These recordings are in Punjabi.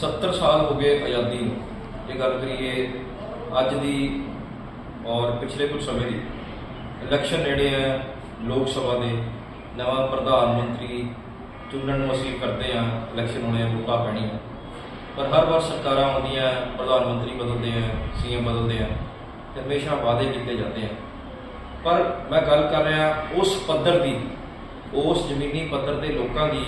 70 ਸਾਲ ਹੋ ਗਏ ਆਜ਼ਾਦੀ ਨੂੰ। ਜੇ ਗੱਲ ਕਰੀਏ ਅੱਜ ਦੀ ਔਰ ਪਿਛਲੇ ਕੁਝ ਸਮੇਂ ਦੀ, ਇਲੈਕਸ਼ਨ ਨੇੜੇ ਹੈ, ਲੋਕ ਸਭਾ ਦੇ ਨਵਾਂ ਪ੍ਰਧਾਨ ਮੰਤਰੀ ਚੁਣਨ ਨੂੰ ਅਸੀਂ ਕਰਦੇ ਹਾਂ, ਇਲੈਕਸ਼ਨ ਹੋਣੇ ਵੋਟਾਂ ਪੈਣੀਆਂ। ਪਰ ਹਰ ਵਾਰ ਸਰਕਾਰਾਂ ਆਉਂਦੀਆਂ, ਪ੍ਰਧਾਨ ਮੰਤਰੀ ਬਦਲਦੇ ਆ, ਸੀਐਮ ਬਦਲਦੇ ਆ ਤੇ ਹਮੇਸ਼ਾ ਵਾਅਦੇ ਕੀਤੇ ਜਾਂਦੇ ਆ। ਪਰ ਮੈਂ ਗੱਲ ਕਰ ਰਿਹਾ ਉਸ ਪੱਧਰ ਦੀ, ਉਸ ਜ਼ਮੀਨੀ ਪੱਧਰ ਦੇ ਲੋਕਾਂ ਦੀ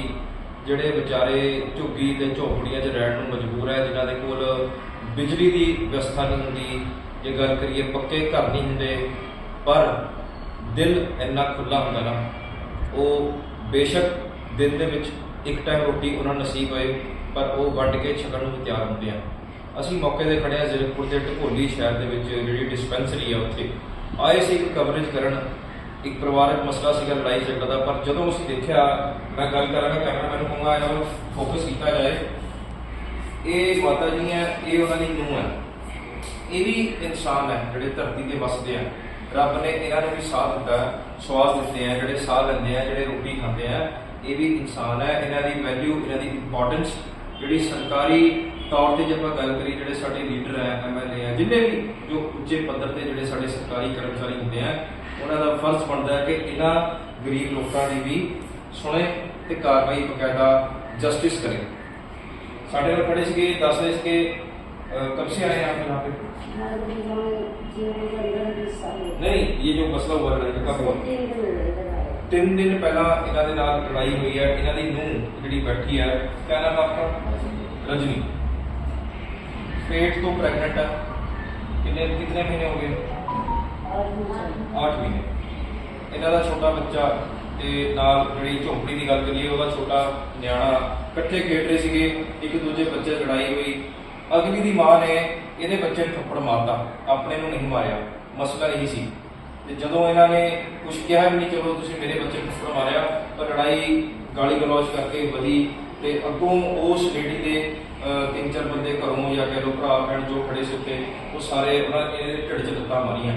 ਜਿਹੜੇ ਵਿਚਾਰੇ ਝੁੱਗੀ ਤੇ ਝੋਪੜੀਆਂ 'ਚ ਰਹਿਣ ਨੂੰ ਮਜਬੂਰ ਹੈ ਜਿਨ੍ਹਾਂ ਦੇ ਕੋਲ ਬਿਜਲੀ ਦੀ ਵਿਵਸਥਾ ਨਹੀਂ ਹੁੰਦੀ, ਜੇ ਗੱਲ ਕਰੀਏ ਪੱਕੇ ਘਰ ਨਹੀਂ ਹੁੰਦੇ, ਪਰ ਦਿਲ ਇੰਨਾ ਖੁੱਲਾ ਹੁੰਦਾ ਨਾ, ਉਹ ਬੇਸ਼ੱਕ ਦਿਨ ਦੇ ਵਿੱਚ ਇੱਕ ਟਾਈਮ ਰੋਟੀ ਉਹਨਾਂ ਨੂੰ ਨਸੀਬ ਹੋਏ, ਪਰ ਉਹ ਵੱਢ ਕੇ ਛਕਣ ਨੂੰ ਤਿਆਰ ਹੁੰਦੇ ਆ। ਅਸੀਂ ਮੌਕੇ ਤੇ ਖੜੇ ਆ ਜ਼ਿਲ੍ਹੇਪੁਰ ਦੇ ਢਕੋਲੀ ਸ਼ਹਿਰ ਦੇ ਵਿੱਚ ਜਿਹੜੀ ਡਿਸਪੈਂਸਰੀ ਆ ਉੱਥੇ। ਆਏ ਸੀ ਇੱਕ ਕਵਰੇਜ ਕਰਨ ਇੱਕ ਪਰਿਵਾਰਕ ਮਸਲਾ ਸੀਗਾ ਲੜਾਈ ਝਗੜਾ ਦਾ, ਪਰ ਜਦੋਂ ਅਸੀਂ ਦੇਖਿਆ, ਮੈਂ ਗੱਲ ਕਰਾਂਗਾ ਕੈਮਰਾਮੈਨ ਨੂੰ ਕਹੂੰਗਾ, ਇਹਨਾਂ ਨੂੰ ਫੋਕਸ ਕੀਤਾ ਜਾਏ। ਇਹ ਮਾਤਾ ਜੀ ਹੈ, ਇਹ ਉਹਨਾਂ ਦੀ ਨੂੰਹ ਹੈ। ਇਹ ਵੀ ਇਨਸਾਨ ਹੈ, ਜਿਹੜੇ ਧਰਤੀ ਤੇ ਵਸਦੇ ਆ। ਰੱਬ ਨੇ ਇਹਨਾਂ ਨੂੰ ਵੀ ਸਾਹ ਦਿੱਤਾ ਸਵਾਸ ਦਿੱਤੇ ਆ, ਜਿਹੜੇ ਸਾਹ ਲੈਂਦੇ ਆ, ਜਿਹੜੇ ਰੋਟੀ ਖਾਂਦੇ ਆ, ਇਹ ਵੀ ਇਨਸਾਨ ਹੈ। ਇਹਨਾਂ ਦੀ ਵੈਲਿਊ ਇਹਨਾਂ ਦੀ ਇੰਪੋਰਟੈਂਸ ਜਿਹੜੀ ਸਰਕਾਰੀ ਤੌਰ ਤੇ ਜੇ ਆਪਾਂ ਗੱਲ ਕਰੀ ਜਿਹੜੇ ਸਾਡੇ ਲੀਡਰ ਹੈ ਐਮਐਲਏ ਹੈ, ਜਿੰਨੇ ਵੀ ਜੋ ਉੱਚੇ ਪੱਧਰ ਤੇ ਜਿਹੜੇ ਸਾਡੇ ਸਰਕਾਰੀ ਕਰਮਚਾਰੀ ਹੁੰਦੇ ਆ ਉਹਨਾਂ ਦਾ ਫਰਜ਼ ਬਣਦਾ ਹੈ ਕਿ ਇਹਨਾਂ ਗਰੀਬ ਲੋਕਾਂ ਦੀ ਵੀ ਸੁਣੇ ਤੇ ਕਾਰਵਾਈ ਬਕਾਇਦਾ ਜਸਟਿਸ ਕਰੇ। ਸਾਡੇ ਨਾਲ ਪੜੇ ਸੀਗੇ, ਦੱਸ ਰਹੇ ਸੀਗੇ कब से आए आप यहाँ पे नहीं ये जो मसला हुआ लड़ाई कब हुआ ਤਿੰਨ ਦਿਨ ਪਹਿਲਾਂ ਇਹਨਾਂ ਦੇ ਨਾਲ ਲੜਾਈ ਹੋਈ ਹੈ, ਇਹਨਾਂ ਦੀ ਨੂੰ ਜਿਹੜੀ ਬੈਠੀ ਹੈ, ਕਿਆ ਨਾਮ ਰਜਨੀ। ਪੇਟ ਤੋਂ ਪ੍ਰੈਗਨੈਂਟ ਹੈ। ਕਿੰਨੇ ਕਿੰਨੇ ਮਹੀਨੇ ਹੋ ਗਏ? 8 ਮਹੀਨੇ। ਇਹਨਾਂ ਦਾ ਛੋਟਾ ਬੱਚਾ ਤੇ ਨਾਲ ਜਿਹੜੀ ਝੋਂਪੜੀ ਦੀ ਗੱਲ ਕਰੀਏ, ਉਹਦਾ ਛੋਟਾ ਨਿਆਣਾ ਇਕੱਠੇ ਖੇਡ ਰਹੇ ਸੀਗੇ, ਇੱਕ ਦੂਜੇ ਬੱਚੇ ਲੜਾਈ ਹੋਈ। ਅਗਲੀ ਦੀ ਮਾਂ ਨੇ ਇਹਦੇ ਬੱਚੇ ਨੂੰ ਥੱਪੜ ਮਾਰਤਾ, ਆਪਣੇ ਨੂੰ ਨਹੀਂ ਮਾਰਿਆ। ਮਸਲਾ ਇਹੀ ਸੀ। ਤੇ ਜਦੋਂ ਇਹਨਾਂ ਨੇ ਕੁਝ ਕਿਹਾ ਵੀ ਨਹੀਂ, ਚਲੋ ਤੁਸੀਂ ਮੇਰੇ ਬੱਚੇ ਨੂੰ ਥੱਪੜ ਮਾਰਿਆ ਪਰ ਲੜਾਈ ਗਾਲੀ ਗਲੋਚ ਕਰਕੇ ਵਧੀ ਤੇ ਅੱਗੋਂ ਉਸ ਲੇਡੀ ਦੇ ਤਿੰਨ ਚਾਰ ਬੰਦੇ ਘਰੋਂ ਜਾਂ ਕਹਿ ਲੋ ਭਰਾ, ਭੈਣ ਜੋ ਖੜੇ ਸੀ ਉੱਤੇ ਉਹ ਸਾਰੇ ਉਹਨਾਂ ਇਹਦੇ ਢਿੱਡ 'ਚ ਲੱਤਾਂ ਮਾਰੀਆਂ।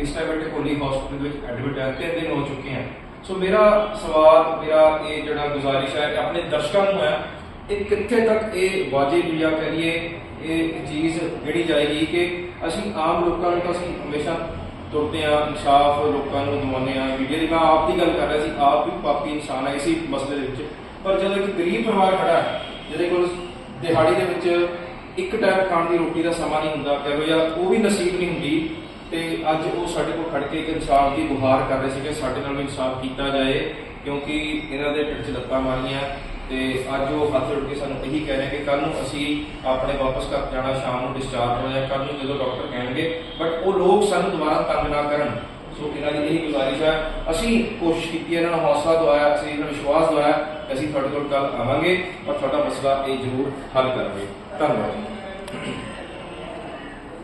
ਇਸ ਟਾਈਮ ਬੈਠੇ ਕੋਲੀ ਹਸਪੀਟਲ ਵਿੱਚ ਐਡਮਿਟ ਹੈ ਤਿੰਨ ਦਿਨ ਹੋ ਚੁੱਕੇ ਹਨ ਸੋ ਮੇਰਾ ਸਵਾਲ, ਮੇਰਾ ਇਹ ਜਿਹੜਾ ਗੁਜ਼ਾਰਿਸ਼ ਹੈ ਕਿ ਆਪਣੇ ਦਰਸ਼ਕਾਂ ਨੂੰ ਹੈ, ਇਹ ਕਿੱਥੇ ਤੱਕ ਇਹ ਵਾਜਿਬ ਜਾਂ ਕਰੀਏ, ਇਹ ਚੀਜ਼ ਜਿਹੜੀ ਜਾਏਗੀ ਕਿ ਅਸੀਂ ਆਮ ਲੋਕਾਂ ਨੂੰ ਤਾਂ ਅਸੀਂ ਹਮੇਸ਼ਾ ਤੁਰਦੇ ਆ ਇਨਸਾਫ ਲੋਕਾਂ ਨੂੰ ਦਿਵਾਉਂਦੇ ਆ ਮੀਡੀਆ ਦੀ। ਮੈਂ ਆਪ ਦੀ ਗੱਲ ਕਰ ਰਿਹਾ ਸੀ, ਆਪ ਵੀ ਪਾਪੀ ਇਨਸਾਨ ਹੈ ਇਸੇ ਮਸਲੇ ਦੇ ਵਿੱਚ। ਪਰ ਜਦੋਂ ਇੱਕ ਗਰੀਬ ਪਰਿਵਾਰ ਖੜਾ ਹੈ, ਜਿਹਦੇ ਕੋਲ ਦਿਹਾੜੀ ਦੇ ਵਿੱਚ ਇੱਕ ਟਾਈਮ ਖਾਣ ਦੀ ਰੋਟੀ ਦਾ ਸਮਾਂ ਨਹੀਂ ਹੁੰਦਾ, ਕਿਹੋ ਜਿਹਾ, ਉਹ ਵੀ ਨਸੀਬ ਨਹੀਂ ਹੁੰਦੀ ਤੇ ਅੱਜ ਉਹ ਸਾਡੇ ਕੋਲ ਖੜ ਕੇ ਇੱਕ ਇਨਸਾਫ ਦੀ ਗੁਹਾਰ ਕਰ ਰਹੇ ਸੀ ਕਿ ਸਾਡੇ ਨਾਲ ਵੀ ਇਨਸਾਫ ਕੀਤਾ ਜਾਏ, ਕਿਉਂਕਿ ਇਹਨਾਂ ਦੇ ਢਿੱਡ 'ਚ ਲੱਤਾਂ ਮਾਰੀਆਂ ਤੇ ਅੱਜ ਉਹ ਹੱਥ ਉੱਠ ਕੇ ਸਾਨੂੰ ਇਹੀ ਕਹਿ ਰਹੇ ਕਿ ਕੱਲ ਨੂੰ ਅਸੀਂ ਆਪਣੇ ਵਾਪਸ ਘਰ ਜਾਣਾ, ਸ਼ਾਮ ਨੂੰ ਡਿਸਚਾਰਜ ਹੋ ਜਾਏ ਕੱਲ ਨੂੰ ਜਦੋਂ ਡਾਕਟਰ ਕਹਿਣਗੇ। ਬਟ ਉਹ ਲੋਕ ਸਾਨੂੰ ਦੁਬਾਰਾ ਤੰਗ ਨਾ ਕਰਨ। ਸੋ ਇਹਨਾਂ ਦੀ ਇਹੀ ਗੁਜ਼ਾਰਿਸ਼ ਹੈ ਅਸੀਂ ਕੋਸ਼ਿਸ਼ ਕੀਤੀ, ਇਹਨਾਂ ਨੂੰ ਹੌਸਲਾ ਦਵਾਇਆ, ਅਸੀਂ ਇਹਨਾਂ ਨੂੰ ਵਿਸ਼ਵਾਸ ਦਵਾਇਆ ਕਿ ਅਸੀਂ ਤੁਹਾਡੇ ਕੋਲ ਕੱਲ ਆਵਾਂਗੇ ਔਰ ਤੁਹਾਡਾ ਮਸਲਾ ਇਹ ਜ਼ਰੂਰ ਹੱਲ ਕਰਾਂਗੇ। ਧੰਨਵਾਦ। ਜੀ